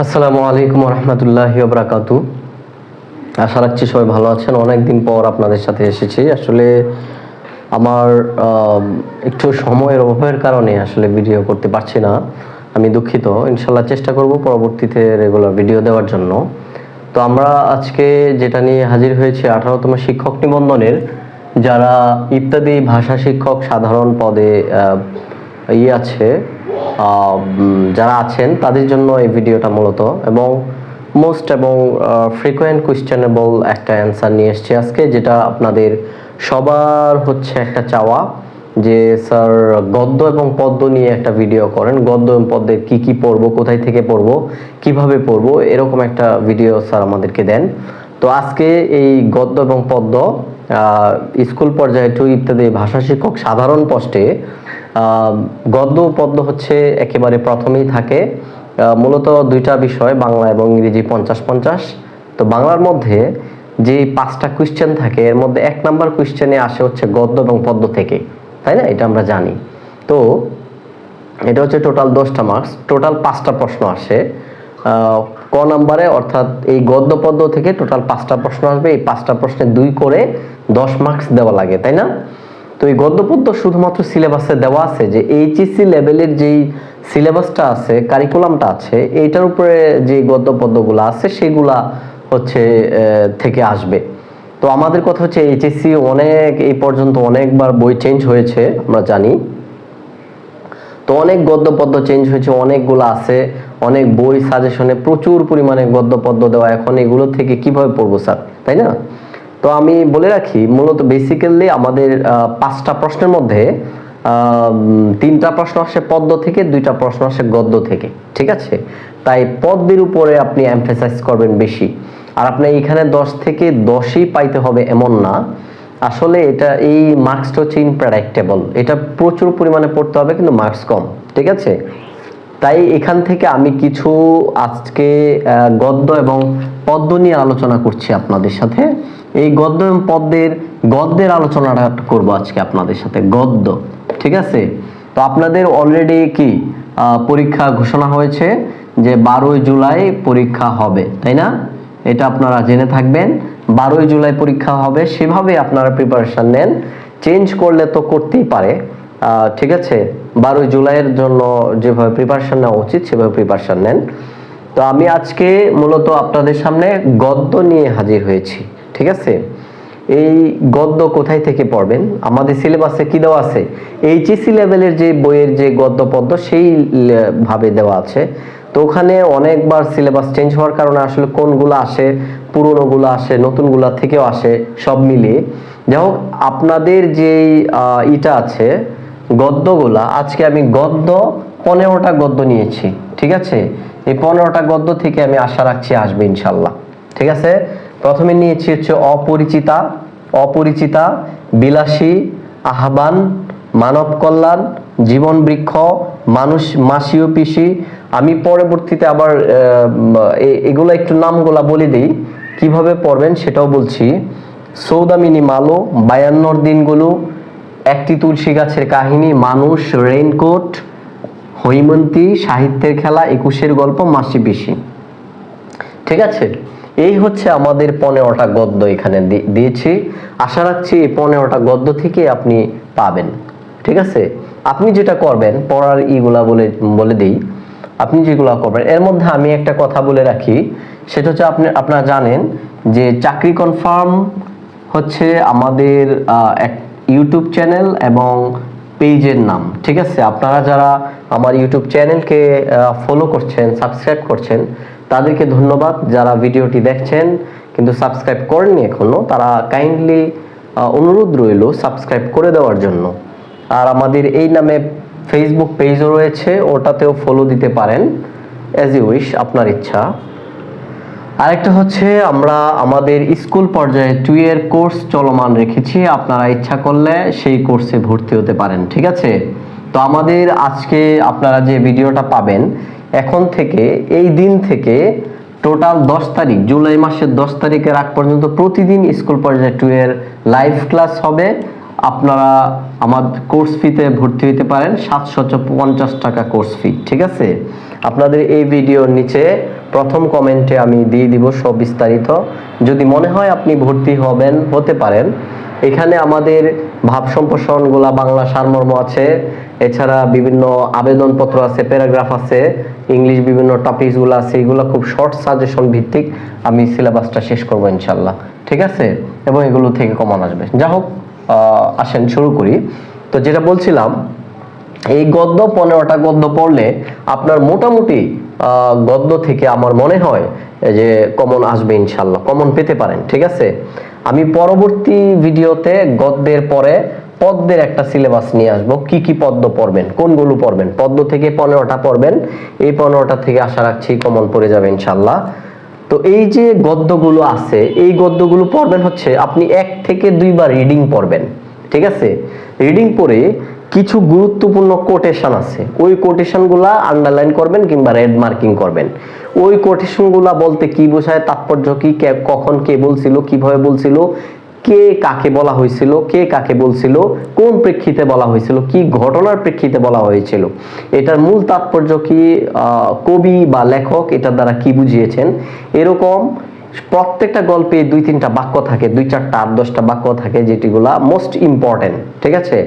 আসসালামু আলাইকুম রহমতুল্লাহি বরাকাতু আশা রাখছি সবাই ভালো আছেন। অনেকদিন পর আপনাদের সাথে এসেছি। আসলে আমার একটু সময়ের অভাবের কারণে আসলে ভিডিও করতে পারছি না। আমি দুঃখিত। ইনশাল্লাহ চেষ্টা করব পরবর্তীতে রেগুলার ভিডিও দেওয়ার জন্য। তো আমরা আজকে যেটা নিয়ে হাজির হয়েছি আঠারোতম শিক্ষক নিবন্ধনের, যারা ইত্যাদি ভাষা শিক্ষক সাধারণ পদে ইয়ে আছে যারা আছেন তাদের জন্য এই ভিডিওটা মূলত এবং মোস্ট এবং ফ্রিকোয়েন্ট কোয়েশ্চেনেবল একটা অ্যান্সার নিয়ে এসেছি আজকে যেটা আপনাদের সবার হচ্ছে একটা চাওয়া যে স্যার গদ্য এবং পদ্য নিয়ে একটা ভিডিও করেন। গদ্য এবং পদ্যের কি কি পড়ব কোথায় থেকে পড়ব কীভাবে পড়ব এরকম একটা ভিডিও স্যার আমাদেরকে দেন। তো আজকে এই গদ্য এবং আহ, স্কুল পর্যায়ে টু ইত্যাদি ভাষা শিক্ষক সাধারণ পোস্টে গদ্য পদ্য হচ্ছে একেবারে প্রথমেই থাকে। মূলত দুইটা বিষয়, বাংলা এবং ইংরেজি পঞ্চাশ পঞ্চাশ। তো বাংলার মধ্যে যে পাঁচটা কোয়েশ্চেন থাকে, এর মধ্যে এক নাম্বার কোয়েশ্চেনে আসে হচ্ছে গদ্য এবং পদ্য থেকে, তাই না? এটা আমরা জানি। তো এটা হচ্ছে টোটাল দশটা মার্কস টোটাল পাঁচটা প্রশ্ন আসে। ক নাম্বারে অর্থাৎ এই গদ্য পদ্য থেকে টোটাল পাঁচটা প্রশ্ন আসবে। এই পাঁচটা প্রশ্নে দুই করে দশ মার্কস দেওয়া লাগে, তাই না? তো এই গদ্য পদ্য শুধুমাত্র সিলেবাসে দেওয়া আছে যে এইচএসসি লেভেলের যেই সিলেবাসটা আছে কারিকুলামটা আছে, এইটার উপরে যে গদ্য পদ্যগুলো আছে, সেগুলা হচ্ছে থেকে আসবে। তো আমাদের কথা হচ্ছে এইচএসসি অনেক, এই পর্যন্ত অনেকবার বই চেঞ্জ হয়েছে, আমরা জানি। তো অনেক গদ্য পদ্য চেঞ্জ হয়েছে, অনেকগুলো আছে, অনেক বই সাজেশনে প্রচুর পরিমাণে গদ্য পদ্য দেওয়া। এখন এগুলো থেকে কীভাবে পড়ব, স্যার? তাই না? তো আমি বলে রাখি, মূলত বেসিক্যালি আমাদের পাঁচটা প্রশ্নের মধ্যে তিনটা প্রশ্ন আসে পদ্ম থেকে, দুইটা প্রশ্ন আসে গদ্য থেকে, ঠিক আছে? তাই পদ্মের উপরে আপনি এমফেসাইজ করবেন বেশি। আর আপনি এখানে দশ থেকে দশই পাইতে হবে এমন না। আসলে এটা, এই মার্কসটা হচ্ছে ইনপ্রেডিক্টেবল এটা প্রচুর পরিমাণে পড়তে হবে, কিন্তু মার্কস কম, ঠিক আছে? তাই এখান থেকে আমি কিছু আজকে গদ্য এবং পদ্ম নিয়ে আলোচনা করছি আপনাদের সাথে। এই গদ্য এবং পদ্যের, গদ্যের আলোচনাটা করব আজকে আপনাদের সাথে, গদ্য, ঠিক আছে? তো আপনাদের অলরেডি কি পরীক্ষা ঘোষণা হয়েছে যে বারোই জুলাই পরীক্ষা হবে, তাই না? এটা আপনারা জেনে থাকবেন, বারোই জুলাই পরীক্ষা হবে, সেভাবে আপনারা প্রিপারেশন নেন। চেঞ্জ করলে তো করতেই পারে ঠিক আছে? বারোই জুলাইয়ের জন্য যেভাবে প্রিপারেশন নেওয়া উচিত, সেভাবে প্রিপারেশন নেন। তো আমি আজকে মূলত আপনাদের সামনে গদ্য নিয়ে হাজির হয়েছি। ঠিক আছে? এই গদ্য কোথায় থেকে পড়বেন? আমাদের সিলেবাসে কি দেওয়া আছে? এইচএসসি লেভেলের যে বইয়ের যে গদ্য পদ্য, সেই ভাবে দেওয়া আছে। তো ওখানে অনেকবার সিলেবাস চেঞ্জ হওয়ার কারণে আসলে কোনগুলো আসে, পুরনোগুলো আসে, নতুনগুলো থেকেও আসে, সব মিলিয়ে। যাই হোক, আপনাদের যেই ইটা আছে, গদ্যগুলা, আজকে আমি গদ্য পনেরোটা গদ্য নিয়েছি, ঠিক আছে? এই পনেরোটা গদ্য থেকে আমি আশা রাখছি আসবে ইনশাল্লাহ, ঠিক আছে? প্রথমে নিয়েছি হচ্ছে অপরিচিতা অপরিচিতা, বিলাসী, আহ্বান, মানব কল্যাণ, জীবন বৃক্ষ, মানুষ মাসিও পিসি। আমি পরবর্তীতে আবার এগুলো একটু নামগুলা বলে দিই। কীভাবে পড়বেন সেটাও বলছি। সৌদামিনী মালো, বায়ান্নর দিনগুলো, একটি তুলসী গাছের কাহিনী, মানুষ, রেইনকোট, হৈমন্তী, সাহিত্যের খেলা, একুশের গল্প, মাসি পিসি। ঠিক আছে? এই হচ্ছে আমাদের পনেরোটা গদ্য এখানে দিয়েছি। আশা রাখছি এই পনেরোটা গদ্য থেকে আপনি পাবেন। ঠিক আছে? আপনি যেটা করবেন, পড়ার ইগুলা বলে বলে দিই। আপনি যেগুলা করবেন, এর মধ্যে আমি একটা কথা বলে রাখি। সেটা হচ্ছে আপনি, আপনারা জানেন যে চাকরি কনফার্ম হচ্ছে আমাদের এক ইউটিউব চ্যানেল এবং পেজের নাম। ঠিক আছে? আপনারা যারা আমার ইউটিউব চ্যানেলকে ফলো করছেন সাবস্ক্রাইব করছেন তাদেরকে ধন্যবাদ যারা ভিডিওটি দেখছেন, কিন্তু সাবস্ক্রাইব করেননি এখনও, তারা কাইন্ডলি অনুরোধ রইল সাবস্ক্রাইব করে দেওয়ার জন্য। আর আমাদের এই নামে ফেসবুক পেজও রয়েছে, ওটাতেও ফলো দিতে পারেন অ্যাজ ইউ উইশ আপনার ইচ্ছা। আরেকটা হচ্ছে, আমরা আমাদের স্কুল পর্যায়ে টু ইয়ার কোর্স চলমান রেখেছি, আপনারা ইচ্ছা করলে সেই কোর্সে ভর্তি হতে পারেন, ঠিক আছে? তো আমাদের আজকে আপনারা যে ভিডিওটা পাবেন এখন থেকে এই দিন থেকে টোটাল দশ তারিখ, জুলাই মাসের দশ তারিখের আগ পর্যন্ত প্রতিদিন স্কুল পর্যায়ে টু এর লাইভ ক্লাস হবে। আপনারা আমার কোর্স ফিতে ভর্তি হতে পারেন, সাতশো পঞ্চাশ টাকা কোর্স ফি ঠিক আছে? আপনাদের এই ভিডিওর নিচে প্রথম কমেন্টে আমি দিয়ে দিব সব বিস্তারিত যদি মনে হয় আপনি ভর্তি হবেন, হতে পারেন। এখানে আমাদের ভাব সম্প্রসারণগুলা বাংলা সারমর্ম আছে। এছাড়া বিভিন্ন আবেদনপত্র আছে, প্যারাগ্রাফ আছে, ইংলিশ বিভিন্ন টপিকসগুলো আছে, এগুলো খুব শর্ট সাজেশন ভিত্তিক আমি সিলেবাসটা শেষ করব ইনশাল্লাহ ঠিক আছে? এবং এগুলো থেকে কমন আসবে যা হোক আসেন শুরু করি। তো যেটা বলছিলাম, এই গদ্য পনেরোটা গদ্য পড়লে আপনার মোটামুটি গদ্য থেকে আমার মনে হয় যে কমন আসবে ইনশাল্লাহ কমন পেতে পারেন, ঠিক আছে? আমি পরবর্তী ভিডিওতে গদ্যের পরে পদ্মের একটা সিলেবাস নিয়ে আসব। কি কি পদ্ম পড়বেন? কোনগুলো পড়বেন? পদ্ম থেকে পনেরোটা পড়বেন। এই পনেরোটা থেকে আশা রাখছি কমন পড়ে যাবে ইনশাল্লাহ তো এই যে গদ্যগুলো আছে, এই গদ্যগুলো পড়বেন হচ্ছে আপনি এক থেকে দুইবার রিডিং পড়বেন। ঠিক আছে? রিডিং পড়ে কিছু গুরুত্বপূর্ণ কোটেশন আছে। ওই কোটেশনগুলা আন্ডারলাইন করবেন কিংবা রেড মার্কিং করবেন। ওই কোটেশনগুলা বলতে কি বোঝায়, তাৎপর্য কি, কখন কে বলছিল, কীভাবে বলছিল কে কাকে বলা হয়েছিল, কে কাকে বলছিল, কোন প্রেক্ষিতে বলা হয়েছিল, কি ঘটনার প্রেক্ষিতে বলা হয়েছিল, এটার মূল তাৎপর্য কি কবি বা লেখক এটার দ্বারা কি বুঝিয়েছেন? এরকম প্রত্যেকটা গল্পে দুই, তিনটা বাক্য থাকে, দুই, চারটা, আট, দশটা বাক্য থাকে যেটিগুলা মোস্ট ইম্পর্টেন্ট ঠিক আছে?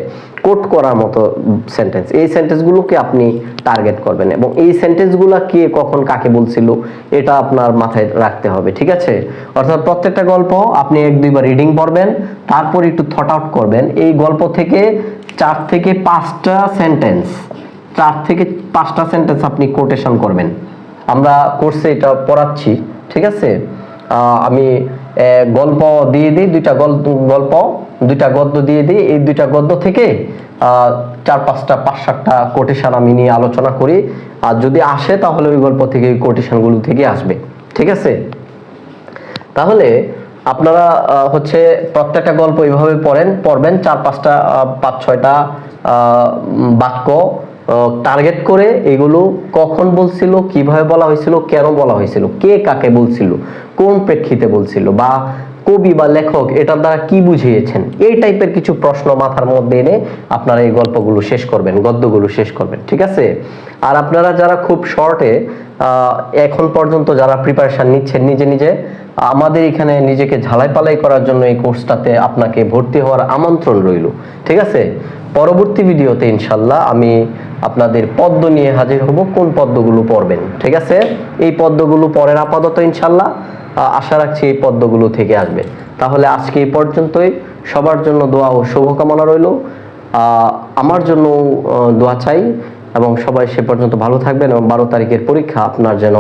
কোট করার মতো সেন্টেন্স এই সেন্টেন্সগুলোকে আপনি টার্গেট করবেন এবং এই সেন্টেন্সগুলো কে কখন কাকে বলছিল, এটা আপনার মাথায় রাখতে হবে, ঠিক আছে? অর্থাৎ প্রত্যেকটা গল্প আপনি এক, দুইবার রিডিং পড়বেন, তারপর একটু থট আউট করবেন। এই গল্প থেকে চার থেকে পাঁচটা সেন্টেন্স চার থেকে পাঁচটা সেন্টেন্স আপনি কোটেশন করবেন। আমরা কোর্সে এটা পড়াচ্ছি, ঠিক আছে? আমি গল্প দিয়ে দিই, দুইটা গল্প গল্প, দুইটা গদ্য দিয়ে দিই। এই দুইটা গদ্য থেকে চার পাঁচটা, পাঁচ সাতটা কোটেশন আমি নিয়ে আলোচনা করি। আর যদি আসে, তাহলে ওই গল্প থেকে, ওই কোটেশনগুলো থেকে আসবে। ঠিক আছে? তাহলে, আপনারা হচ্ছে প্রত্যেকটা গল্প এইভাবে পড়েন, পড়বেন, চার পাঁচটা পাঁচ ছয়টা বাক্য টার্গেট করে এগুলো কখন বলছিল, কীভাবে বলা হয়েছিল, কেন বলা হয়েছিল, কে কাকে বলছিল কোন প্রেক্ষিতে বলছিল বা কবি বা লেখক এটার দ্বারা কি বুঝিয়েছেন? এই টাইপের কিছু প্রশ্ন মাথার মধ্যে এনে আপনারা এই গল্পগুলো শেষ করবেন, গদ্যগুলো শেষ করবেন, ঠিক আছে? আর আপনারা যারা খুব শর্টে এখন পর্যন্ত যারা প্রিপারেশন নিচ্ছেন, নিজে নিজে, আমাদের এখানে নিজেকে ঝালাই পালাই করার জন্য এই কোর্সটাতে আপনাকে ভর্তি হওয়ার আমন্ত্রণ রইল, ঠিক আছে? পরবর্তী ভিডিওতে ইনশাল্লাহ আমি আপনাদের পদ্ম নিয়ে হাজির হব, কোন পদ্মগুলো পড়বেন, ঠিক আছে? এই পদ্মগুলো পরের আপাতত ইনশাল্লাহ। আশা রাখছি এই পদ্মগুলো থেকে আসবে। তাহলে আজকে এই পর্যন্তই। সবার জন্য দোয়া ও শুভকামনা রইল। আমার জন্য দোয়া চাই এবং সবাই সে পর্যন্ত ভালো থাকবেন এবং বারো তারিখের পরীক্ষা আপনার যেন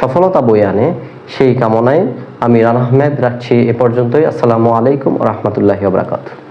সফলতা বই আনে সেই কামনায় আমি রান আহমেদ রাখছি এ পর্যন্তই। আসসালামু আলাইকুম রহমতুল্লাহ বারাকাতুহ।